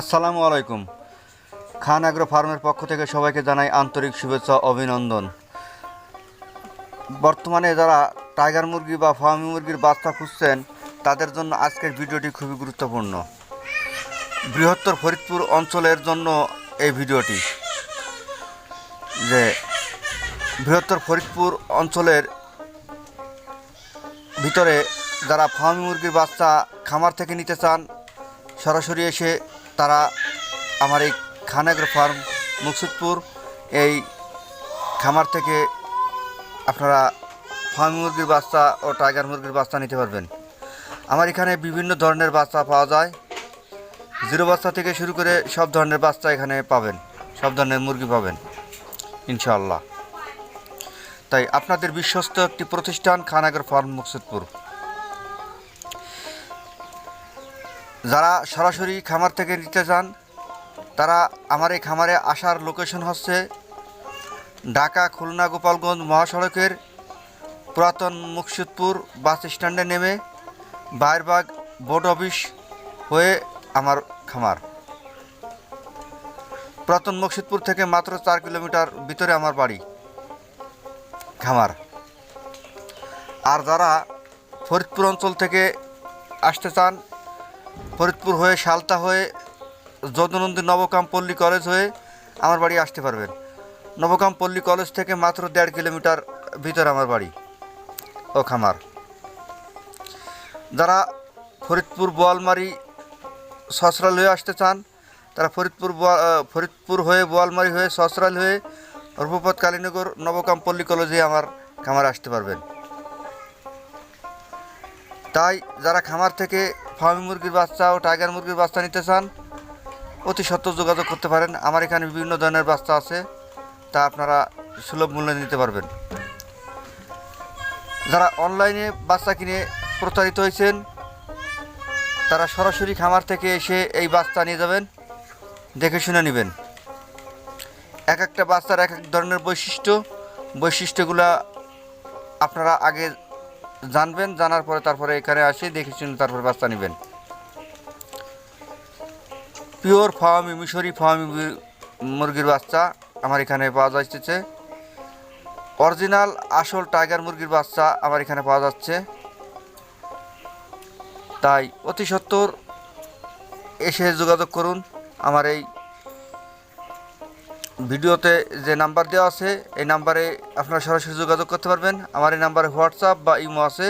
আসসালামু আলাইকুম। খান অ্যাগ্রো ফার্মের পক্ষ থেকে সবাইকে জানাই আন্তরিক শুভেচ্ছা, অভিনন্দন। বর্তমানে যারা টাইগার মুরগি বা ফার্মি মুরগির বাচ্চা খুঁজছেন, তাদের জন্য আজকের ভিডিওটি খুবই গুরুত্বপূর্ণ। বৃহত্তর ফরিদপুর অঞ্চলের জন্য এই ভিডিওটি। যে বৃহত্তর ফরিদপুর অঞ্চলের ভিতরে যারা ফার্মি মুরগির বাচ্চা খামার থেকে নিতে চান, সরাসরি এসে তারা আমার এই খানাগ্র ফার্ম, মুকসুদপুর, এই খামার থেকে আপনারা ফার্ম মুরগির বাচ্চা ও টাইগার মুরগির বাচ্চা নিতে পারবেন। আমার এখানে বিভিন্ন ধরনের বাচ্চা পাওয়া যায়। জিরো বাচ্চা থেকে শুরু করে সব ধরনের বাচ্চা এখানে পাবেন, সব ধরনের মুরগি পাবেন, ইনশাআল্লাহ। তাই আপনাদের বিশ্বস্ত একটি প্রতিষ্ঠান খানাগর ফার্ম, মুকসুদপুর। যারা সরাসরি খামার থেকে নিতে চান, তারা আমার এই খামারে আসার লোকেশন হচ্ছে ঢাকা খুলনা গোপালগঞ্জ মহাসড়কের পুরাতন মুকসুদপুর বাস স্ট্যান্ডে নেমে বাইরবাগ বোর্ড অফিস হয়ে আমার খামার। পুরাতন মুকসুদপুর থেকে মাত্র চার কিলোমিটার ভিতরে আমার বাড়ি, খামার। আর যারা ফরিদপুর অঞ্চল থেকে আসতে চান ফরিদপুর হয়ে সালতা হয়ে, যদুনন্দী নবকাম পল্লী কলেজ হয়ে আমার বাড়ি আসতে পারবেন। নবকাম পল্লী কলেজ থেকে মাত্র দেড় কিলোমিটার ভিতর আমার বাড়ি ও খামার। যারা ফরিদপুর বোয়ালমারি, সসরাল হয়ে আসতে চান, তারা ফরিদপুর ফরিদপুর হয়ে, বোয়ালমারি হয়ে, সসরাল হয়ে রূপপথ কালীনগর নবকাম পল্লী কলেজে আমার খামার আসতে পারবেন। তাই যারা খামার থেকে ফার্মি মুরগির বাচ্চা ও টাইগার মুরগির বাচ্চা নিতে চান, অতি সত্য যোগাযোগ করতে পারেন। আমার এখানে বিভিন্ন ধরনের বাচ্চা আছে, তা আপনারা সুলভ মূল্যে নিতে পারবেন। যারা অনলাইনে বাচ্চা কিনে প্রতারিত হয়েছেন, তারা সরাসরি খামার থেকে এসে এই বাচ্চা নিয়ে যাবেন, দেখে শুনে নেবেন। এক একটা বাচ্চার এক এক ধরনের বৈশিষ্ট্য। বৈশিষ্ট্যগুলা আপনারা আগে জানবেন, জানার পরে তারপরে এখানে আসে, দেখে শুনে তারপরে বাচ্চা নেবেন। পিওর ফার্মি মিশরি ফার্মি মুরগির বাচ্চা আমার এখানে পাওয়া যাচ্ছে। অরিজিনাল আসল টাইগার মুরগির বাচ্চা আমার এখানে পাওয়া যাচ্ছে। তাই অতি সত্বর এসে যোগাযোগ করুন, আমার এই ভিডিওতে যে নাম্বার দেওয়া আছে, এই নাম্বারে আপনারা সরাসরি যোগাযোগ করতে পারবেন। আমার এই নাম্বারে হোয়াটসঅ্যাপ বা ইমো আছে।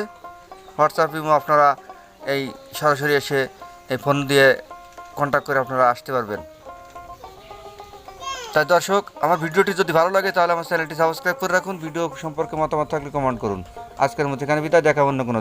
হোয়াটসঅ্যাপ, ইমো আপনারা এই সরাসরি এসে এই ফোন দিয়ে কন্ট্যাক্ট করে আপনারা আসতে পারবেন। তাই দর্শক, আমার ভিডিওটি যদি ভালো লাগে, তাহলে আমার চ্যানেলটি সাবস্ক্রাইব করে রাখুন। ভিডিও সম্পর্কে মতামত থাকলে কমেন্ট করুন। আজকের মতো এখানে বিদায়, দেখা অন্য কোনো